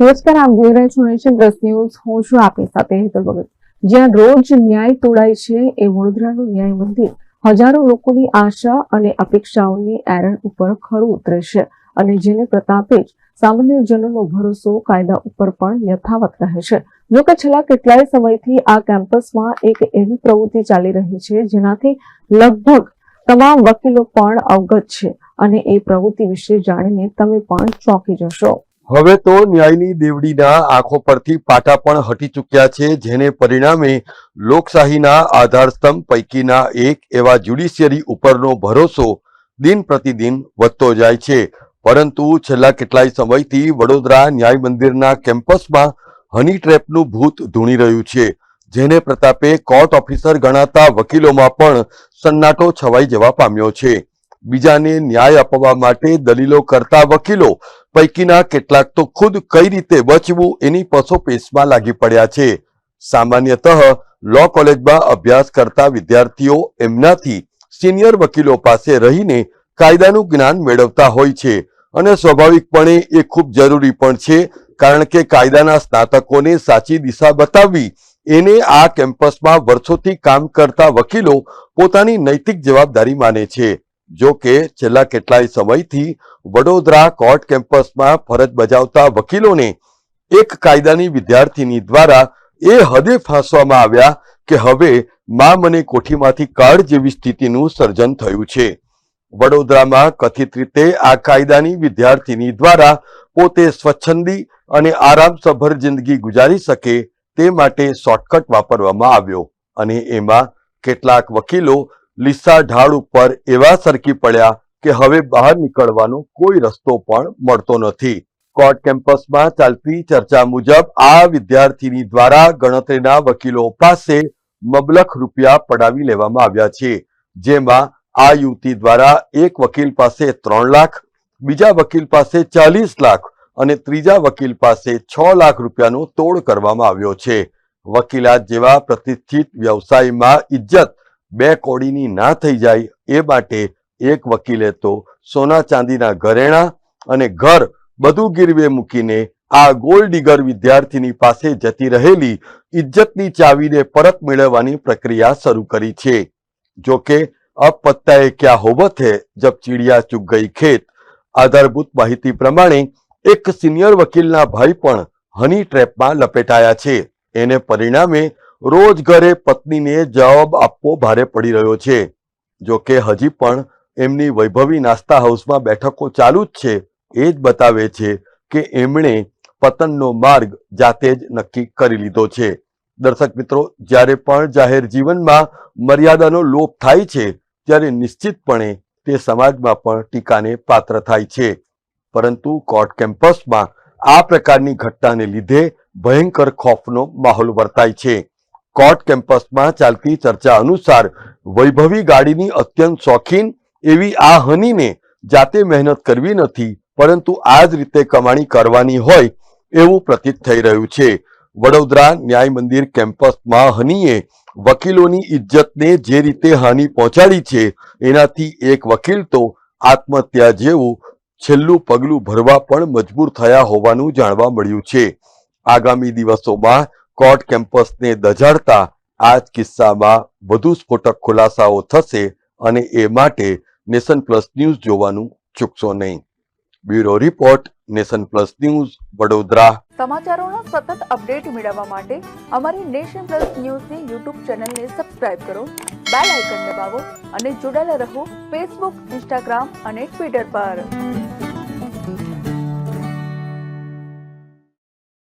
નમસ્કાર, આપ જોઈ રહ્યા છો નેશન પ્લસ ન્યૂઝ. હું છું આપની સાથે હેતલ ભગત. જ્યાં રોજ ન્યાય તોડાય છે એ વડોદરાનું ન્યાય મંદિર. હજારો લોકોની આશા અને અપેક્ષાઓની એરણ ઉપર ખરું ઉતરે છે અને જેને પ્રતાપે જ સામાન્ય જનોનો ભરોસો કાયદા ઉપર પણ યથાવત રહે છે જો કે છેલ્લા કેટલાય સમયથી આ કેમ્પસમાં એક એવી પ્રવૃત્તિ ચાલી રહી છે જેનાથી લગભગ તમામ વકીલો પણ અવગત છે અને એ પ્રવૃત્તિ વિશે જાણીને તમે પણ ચોંકી જશો. હવે તો ન્યાયની દેવડીના આંખો પરથી પાટા પણ હટી ચૂક્યા છે, જેને પરિણામે લોકશાહીના આધારસ્તંભ પૈકીના એક એવા જ્યુડિશિયરી ઉપરનો ભરોસો દિન પ્રતિદિન વધતો જાય છે. પરંતુ છેલ્લા કેટલાય સમયથી વડોદરા ન્યાય મંદિરના કેમ્પસમાં હની ટ્રેપનું ભૂત ધૂણી રહ્યું છે, જેને પ્રતાપે કોર્ટ ઓફિસર ગણાતા વકીલોમાં પણ સન્નાટો છવાઈ જવા પામ્યો છે. બીજાને ન્યાય અપાવવા માટે દલીલો કરતા વકીલો પૈકીના કેટલાક તો ખુદ કઈ રીતે બચવું એની પસોપેશમાં લાગી પડ્યા છે. સામાન્યતઃ લો કોલેજમાં અભ્યાસ કરતા વિદ્યાર્થીઓ એમનાથી સિનિયર વકીલો પાસે રહીને કાયદાનું જ્ઞાન મેળવતા હોય છે અને સ્વાભાવિકપણે એ ખૂબ જરૂરી પણ છે કારણ કે કાયદાના સ્નાતકોને સાચી દિશા બતાવવી એને આ કેમ્પસમાં વર્ષોથી કામ કરતા વકીલો પોતાની નૈતિક જવાબદારી માને છે. જો કે છેલ્લા કેટલાય સમયથી વડોદરા કોર્ટ કેમ્પસમાં ફરજ બજાવતા વકીલોને એક કાયદાની વિદ્યાર્થીની દ્વારા એ હદે ફાંસવામાં આવ્યા કે હવે મા મને કોઠીમાંથી કાઢ જેવી સ્થિતિનું સર્જન થયું છે. વડોદરામાં કથિત રીતે આ કાયદાની વિદ્યાર્થીની દ્વારા પોતે સ્વચ્છંદી અને આરામસભર જિંદગી ગુજારી શકે તે માટે શોર્ટકટ વાપરવામાં આવ્યો અને એમાં કેટલાક વકીલો લીસા ઢાળ ઉપર એવા સરકી પડ્યા કે હવે બહાર નીકળવાનો કોઈ રસ્તો પણ મળતો નથી. કોર્ટ કેમ્પસમાં ચાલતી ચર્ચા મુજબ આ વિદ્યાર્થીની દ્વારા ગણતરીના વકીલો પાસે મબલખ રૂપિયા પડાવી લેવામાં આવ્યા છે. જેમાં આ યુવતી દ્વારા એક વકીલ પાસે ત્રણ લાખ, બીજા વકીલ પાસે ચાલીસ લાખ અને ત્રીજા વકીલ પાસે છ લાખ રૂપિયાનો તોડ કરવામાં આવ્યો છે. વકીલાત જેવા પ્રતિષ્ઠિત વ્યવસાયમાં ઇજ્જત બે કોડીની ના થઈ જાય એ માટે એક વકીલે તો સોના ચાંદીના ઘરેણા અને ઘર બધું ગીરવે મૂકીને આ ગોલ્ડ ડિગર વિદ્યાર્થીની પાસે જતી રહેલી ઇજ્જતની ચાવીને પરત મેળવવાની પ્રક્રિયા શરૂ કરી છે. જો કે અબ ક્યા હોબત હે જબ ચીડિયા ચૂક ગઈ ખેત. આધારભૂત માહિતી પ્રમાણે એક સિનિયર વકીલના ભાઈ પણ હની ટ્રેપમાં લપેટાયા છે. એને પરિણામે રોજ ઘરે પત્નીને જવાબ આપવો ભારે પડી રહ્યો છે. જો કે હજી પણ એમની વૈભવી નાસ્તા હાઉસમાં બેઠકો ચાલુ જ છે. એ જ બતાવે છે કે એમણે પતનનો માર્ગ જાતે જ નક્કી કરી લીધો છે. દર્શક મિત્રો, જ્યારે પણ જાહેર જીવનમાં મર્યાદાનો લોપ થાય છે, ત્યારે નિશ્ચિતપણે તે સમાજમાં પણ ટીકાને પાત્ર થાય છે. પરંતુ કોર્ટ કેમ્પસમાં આ પ્રકારની ઘટનાને લીધે ભયંકર ખોફનો માહોલ વર્તાય છે. કોર્ટ કેમ્પસમાં ચાલતી ચર્ચા અનુસાર વૈભવી ગાડીની અત્યંત શોખીન એવી આ હનીને જાતે મહેનત કરવી નથી, પરંતુ આ જ રીતે કમાણી કરવાની હોય એવું પ્રતીત થઈ રહ્યું છે. વડોદરા ન્યાય મંદિર કેમ્પસમાં હનીએ વકીલોની ઇજ્જતને જે રીતે હાનિ પહોંચાડી છે, એનાથી એક વકીલ તો આત્મહત્યા જેવું છેલ્લું પગલું ભરવા પણ મજબૂર થયા હોવાનું જાણવા મળ્યું છે. આગામી દિવસોમાં કોર્ટ કેમ્પસને દજાડતા આ કિસ્સામાં વધુ સ્ફોટક ખુલાસાઓ થશે અને એ માટે નેશન પ્લસ ન્યૂઝ જોવાનું ચૂકશો નહીં. Bureau report, nation plus news, Vadodara. સમાચારોના સતત અપડેટ મેળવવા માટે અમારી નેશન પ્લસ ન્યૂઝની યુટ્યુબ ચેનલને સબસ્ક્રાઇબ કરો, બેલ આઇકન દબાવો અને જોડાયેલા રહો ફેસબુક, ઇન્સ્ટાગ્રામ અને ટ્વિટર પર.